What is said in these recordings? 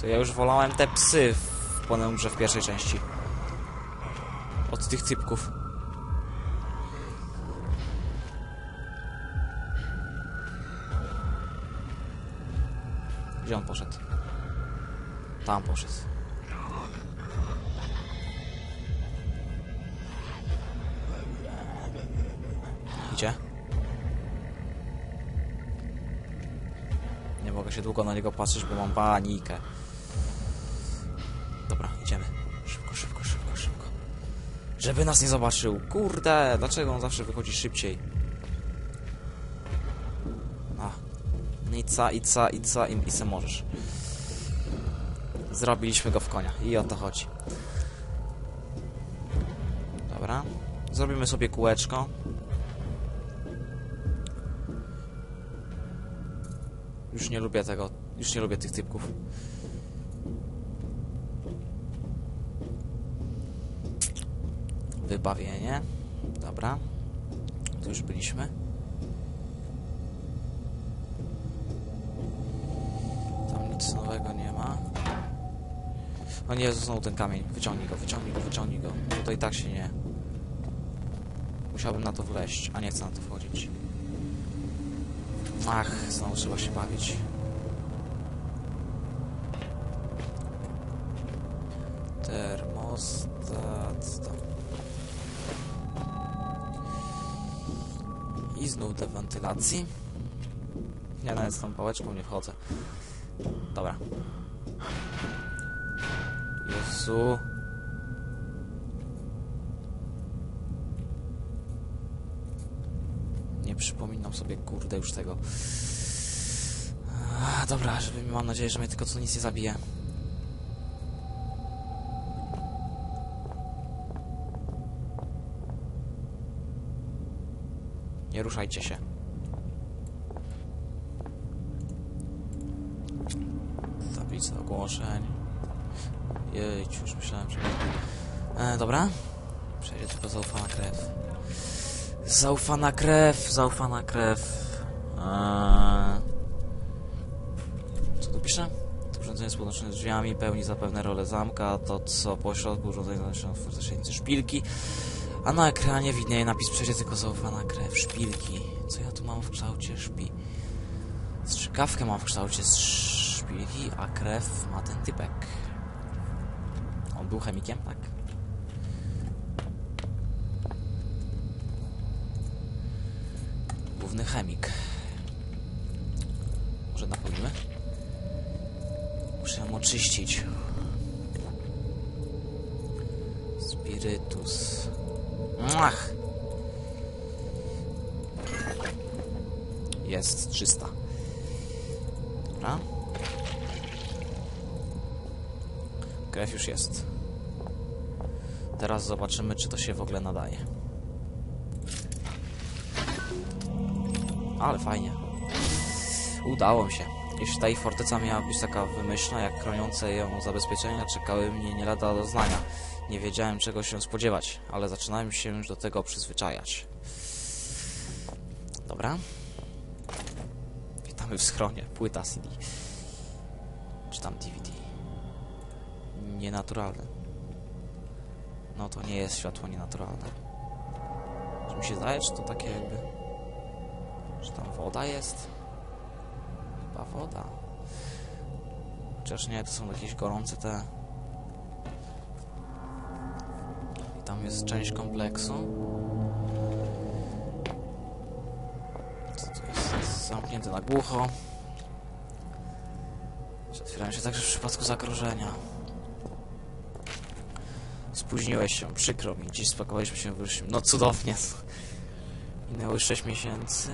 To ja już wolałem te psy w Ponemrze w pierwszej części. Od tych typków. Gdzie on poszedł? Tam poszedł. Idzie? Nie mogę się długo na niego patrzeć, bo mam panikę. Żeby nas nie zobaczył. Kurde, dlaczego on zawsze wychodzi szybciej? A. I ca, i ca, i ca, i, i se możesz. Zrobiliśmy go w konia. I o to chodzi. Dobra. Zrobimy sobie kółeczko. Już nie lubię tego. Już nie lubię tych typków. Wybawienie. Dobra. Tu już byliśmy. Tam nic nowego nie ma. O nie, znowu ten kamień. Wyciągnij go, wyciągnij go, wyciągnij go. Tutaj tak się nie... Musiałbym na to wleść, a nie chcę na to wchodzić. Ach, znowu trzeba się bawić. Termostat. I znów do wentylacji. Ja nawet z tą pałeczką nie wchodzę. Dobra. Jezu. Nie przypominam sobie, kurde, już tego. Dobra, żeby mam nadzieję, że mnie tylko co nic nie zabije. Nie ruszajcie się. Tablica ogłoszeń. Jejciu, już myślałem, że... E, dobra. Przejdzie tylko zaufana krew. Zaufana krew, zaufana krew. Eee... Co tu pisze? To urządzenie z drzwiami pełni zapewne rolę zamka, to co po środku urządzenia znajdują w fortecznicy szpilki, a na ekranie widnieje napis przejdzie tylko zaufana krew, szpilki. Co ja tu mam w kształcie szpi? Strzykawkę mam w kształcie szpilki, a krew ma ten typek. On był chemikiem, tak? Główny chemik. Może napełnimy? Muszę ją oczyścić. Spirytus. Ach! Jest czysta. Dobra. Krew już jest. Teraz zobaczymy, czy to się w ogóle nadaje. Ale fajnie. Udało mi się. Jeśli ta ich forteca miała być taka wymyślna, jak chroniące ją zabezpieczenia, czekały mnie nie lada doznania. Nie wiedziałem czego się spodziewać, ale zaczynałem się już do tego przyzwyczajać. Dobra. Witamy w schronie. Płyta CD. Czy tam DVD. Nienaturalne. No to nie jest światło nienaturalne. Czy mi się zdaje, czy to takie jakby... Czy tam woda jest? Chyba woda. Chociaż nie, to są jakieś gorące te... tam jest część kompleksu. Jest? zamknięte na głucho. Otwierają się także w przypadku zagrożenia. Spóźniłeś się, przykro mi. Dziś spakowaliśmy się, wyszliśmy. No cudownie. Minęły 6 miesięcy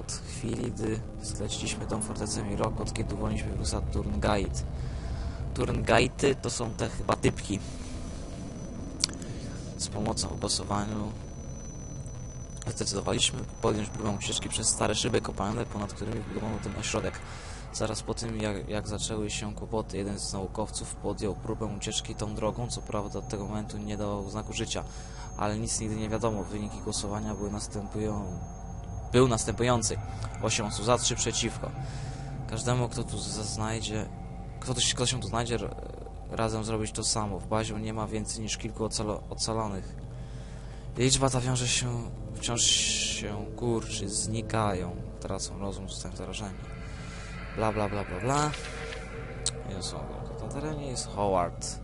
od chwili, gdy zleciliśmy tą fortecę i rok, od kiedy uwolniliśmy wirusa Turngait. Turngaity to są te chyba typki. Z pomocą w głosowaniu zdecydowaliśmy podjąć próbę ucieczki przez stare szyby kopalne, ponad którymi budowano ten ośrodek. Zaraz po tym, jak, jak zaczęły się kłopoty, jeden z naukowców podjął próbę ucieczki tą drogą, co prawda od tego momentu nie dawał znaku życia, ale nic nigdy nie wiadomo. Wyniki głosowania były następują... był następujący. 8 osób za, 3 przeciwko. Każdemu, kto tu znajdzie ktoś, kto się tu znajdzie, razem zrobić to samo. W bazie nie ma więcej niż kilku ocalo ocalonych. Liczba ta wiąże się, wciąż się kurczy, znikają, tracą rozum, zostają zarażeni. Bla, bla, bla, bla, bla. Jest na terenie, jest Howard.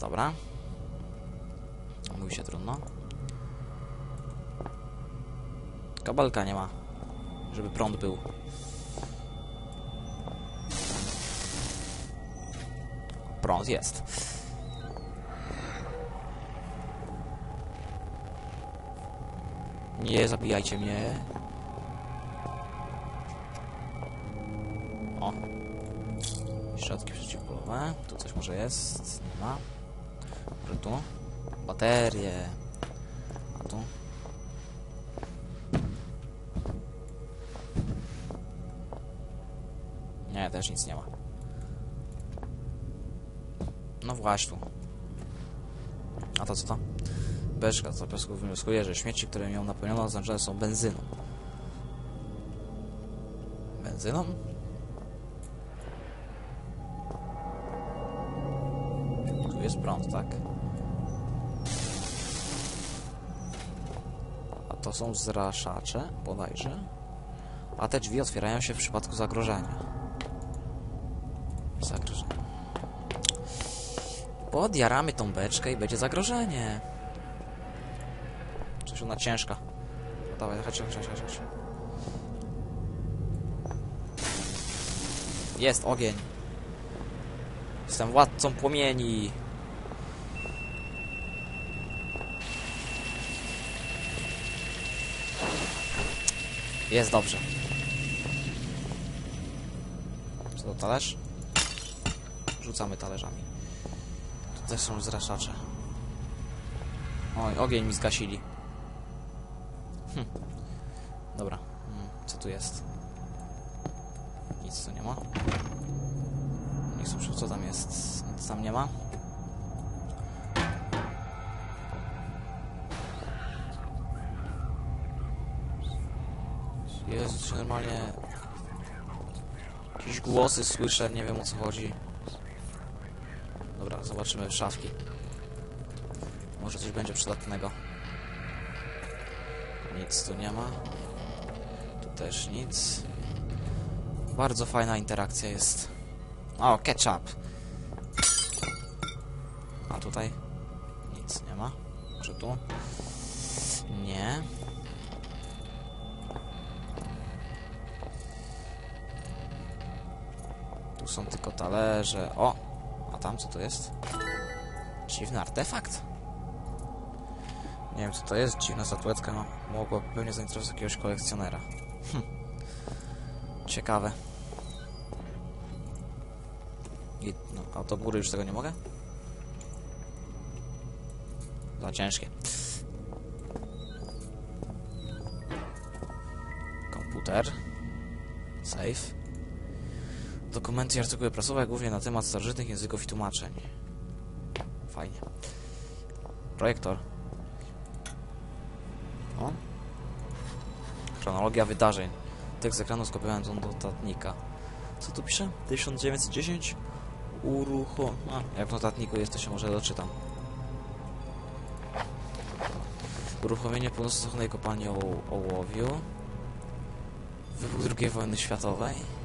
Dobra. Mówi się trudno. Kabelka nie ma, żeby prąd był. Prąd jest. Nie zabijajcie mnie. O. Środki przeciwbólowe. Tu coś może jest. Nie ma. Może tu. Baterie. A tu. Nie, też nic nie ma. No właśnie. A to co to? Beczka z piasku wnioskuje, że śmieci, które ją napełniono, oznaczone są benzyną. Benzyną? Tu jest prąd, tak? A to są zraszacze, bodajże. A te drzwi otwierają się w przypadku zagrożenia. Zagrożenie. Podjaramy tą beczkę i będzie zagrożenie. Coś ona ciężka. Dawaj, chodź, chodź, chodź, chodź. Jest ogień. Jestem władcą płomieni. Jest dobrze. Co to talerz? Rzucamy talerzami. Też są zraszacze. Oj, ogień mi zgasili. Hm. Dobra. Hmm, co tu jest? Nic tu nie ma. Nie słyszę, co tam jest. Nic tam nie ma. Jezu, normalnie... Jakieś głosy słyszę, nie wiem o co chodzi. Zobaczymy szafki. Może coś będzie przydatnego. Nic tu nie ma. Tu też nic. Bardzo fajna interakcja jest. O, ketchup. A tutaj? Nic nie ma. Może tu? Nie. Tu są tylko talerze. O! Tam co to jest? Dziwny artefakt. Nie wiem co to jest, dziwna statuetka no, mogłaby pewnie zainteresować jakiegoś kolekcjonera. Hm. Ciekawe. I, no, a do góry już tego nie mogę? Za ciężkie. Komputer. Safe. Dokumenty i artykuły prasowe, głównie na temat starożytnych języków i tłumaczeń. Fajnie. Projektor. O. Chronologia wydarzeń. Tekst z ekranu skopiowałem do notatnika. Co tu pisze? 1910? Urucho... A, jak w notatniku jest, to się może doczytam. Uruchomienie północno-zachodniej kopalni o ołowiu. Wybuch II wojny światowej.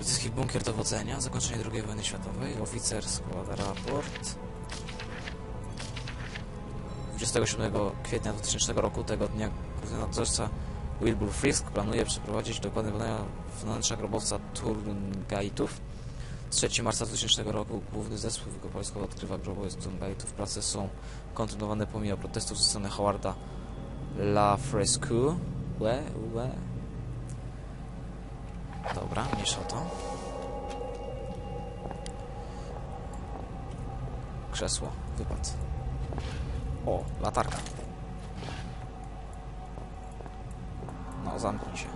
Brytyjski bunkier dowodzenia. Zakończenie II wojny światowej. Oficer składa raport. 27 kwietnia 2000 roku, tego dnia główny nadzorca Wilbur Frisk planuje przeprowadzić dokładne badania wnętrza grobowca Turgaitów. 3 marca 2000 roku główny zespół wykopaliskowy odkrywa grobowiec Turgaitów. Prace są kontynuowane pomimo protestów ze strony Howarda La Frescu. Dobra, mniejsza to. Krzesło, wypad. O, latarka. No, zamknij się.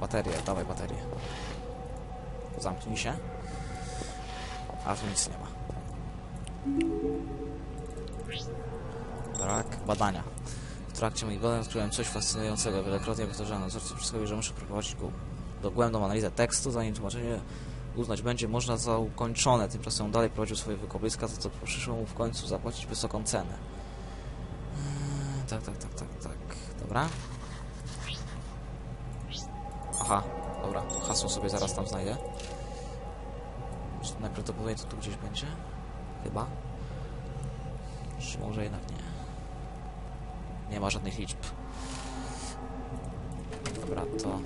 Baterie, dawaj baterię. Zamknij się. A tu nic nie ma. Brak badania. Trakcie moich badań odkryłem coś fascynującego. Wielokrotnie powtarzałem nadzorcy wszystko, że muszę prowadzić go dogłębną analizę tekstu, zanim tłumaczenie uznać będzie można za ukończone. Tymczasem dalej prowadził swoje wykopiska, za co przyszło mu w końcu zapłacić wysoką cenę. Eee, Tak, tak, tak, tak, tak. Dobra. Aha, dobra, hasło sobie zaraz tam znajdę. Najprawdopodobniej to tu gdzieś będzie. Chyba. Czy może jednak nie. Nie ma żadnych liczb. Dobra, to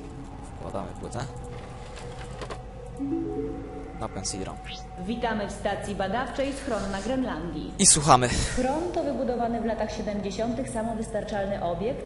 wkładamy płytę. Napęd CD-ROM. Witamy w stacji badawczej Schron na Grenlandii. I słuchamy. Schron to wybudowany w latach 70. samowystarczalny obiekt,